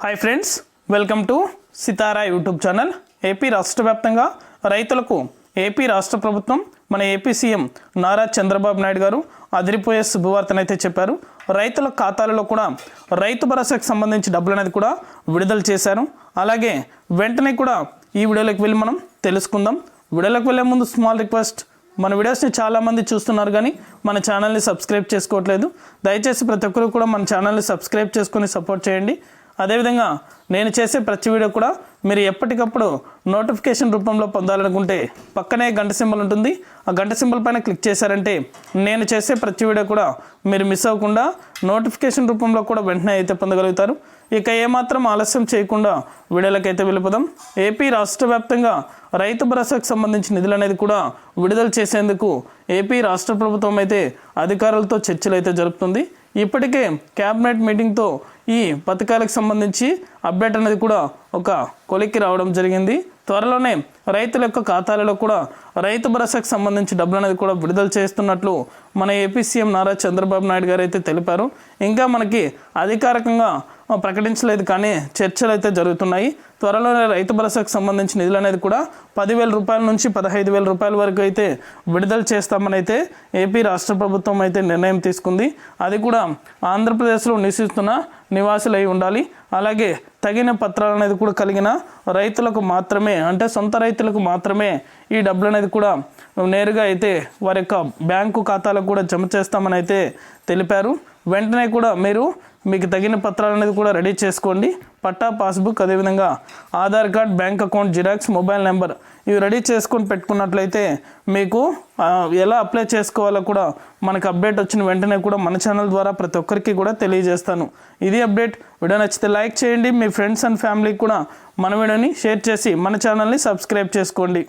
Hi friends welcome to Sitara YouTube channel AP రాష్ట్ర వ్యాప్తంగా రైతులకు ఏపీ రాష్ట్ర ప్రభుత్వం మన ఏపీ సీఎం నారా చంద్రబాబు నాయుడు గారు అదిరిపోయే శుభవార్తనైతే చెప్పారు. రైతుల ఖాతాలలో కూడా రైతు భరోసాకు సంబంధించి డబ్బులు అనేది కూడా విడుదల చేశారు. అలాగే వెంటనే కూడా ఈ వీడియోలోకి వెళ్ళి మనం తెలుసుకుందాం. వీడియోలోకి వెళ్ళే ముందు స్మాల్ రిక్వెస్ట్ మన వీడియోస్ని చాలామంది చూస్తున్నారు కానీ మన ఛానల్ని సబ్స్క్రైబ్ చేసుకోవట్లేదు. దయచేసి ప్రతి ఒక్కరు కూడా మన ఛానల్ని సబ్స్క్రైబ్ చేసుకొని సపోర్ట్ చేయండి. అదేవిధంగా నేను చేసే ప్రతి వీడియో కూడా మీరు ఎప్పటికప్పుడు నోటిఫికేషన్ రూపంలో పొందాలనుకుంటే పక్కనే గంట సింబల్ ఉంటుంది. ఆ గంట సింబల్ పైన క్లిక్ చేశారంటే నేను చేసే ప్రతి వీడియో కూడా మీరు మిస్ అవ్వకుండా నోటిఫికేషన్ రూపంలో కూడా వెంటనే అయితే పొందగలుగుతారు. ఇక ఏమాత్రం ఆలస్యం చేయకుండా వీడియోలకైతే వెళ్ళిపోదాం. ఏపీ రాష్ట్ర వ్యాప్తంగా రైతు భరోసాకు సంబంధించిన నిధులు అనేది కూడా విడుదల చేసేందుకు ఏపీ రాష్ట్ర ప్రభుత్వం అయితే అధికారులతో చర్చలు అయితే జరుపుతుంది. ఇప్పటికే క్యాబినెట్ మీటింగ్తో ఈ పథకాలకు సంబంధించి అప్డేట్ అనేది కూడా ఒక కొలిక్కి రావడం జరిగింది. త్వరలోనే రైతుల యొక్క ఖాతాలలో కూడా రైతు భరోసాకు సంబంధించి డబ్బులు అనేది కూడా విడుదల చేస్తున్నట్లు మన ఏపీ సీఎం నారా చంద్రబాబు నాయుడు గారు అయితే తెలిపారు. ఇంకా మనకి అధికారికంగా ప్రకటించలేదు కానీ చర్చలు అయితే జరుగుతున్నాయి. త్వరలోనే రైతు భరోసాకు సంబంధించి నిధులు అనేది కూడా పదివేల రూపాయల నుంచి పదహైదు వేల రూపాయల వరకు అయితే విడుదల చేస్తామని అయితే ఏపీ రాష్ట్ర ప్రభుత్వం అయితే నిర్ణయం తీసుకుంది. అది కూడా ఆంధ్రప్రదేశ్లో నివసిస్తున్న నివాసులై ఉండాలి. అలాగే తగిన పత్రాలు అనేది కూడా కలిగిన రైతులకు మాత్రమే అంటే సొంత రైతులకు మాత్రమే ఈ డబ్బులు అనేది కూడా నేరుగా అయితే వారి యొక్క బ్యాంకు ఖాతాలకు కూడా జమ చేస్తామని అయితే తెలిపారు. వెంటనే కూడా మీరు మీకు తగిన పత్రాలు అనేది కూడా రెడీ చేసుకోండి. పట్టా పాస్బుక్ అదేవిధంగా Aadhaar card bank account xerox mobile number ఇవి రెడీ చేసుకొని పెట్టుకున్నట్లయితే మీకు ఎలా అప్లై చేసుకోవాలో కూడా మనకు అప్డేట్ వచ్చిన వెంటనే కూడా మన ఛానల్ ద్వారా ప్రతి ఒక్కరికి కూడా తెలియజేస్తాను. ఇది అప్డేట్. వీడియో నచ్చితే లైక్ చేయండి. మీ ఫ్రెండ్స్ అండ్ ఫ్యామిలీకి కూడా మన వీడియోని షేర్ చేసి మన ఛానల్ని సబ్స్క్రైబ్ చేసుకోండి.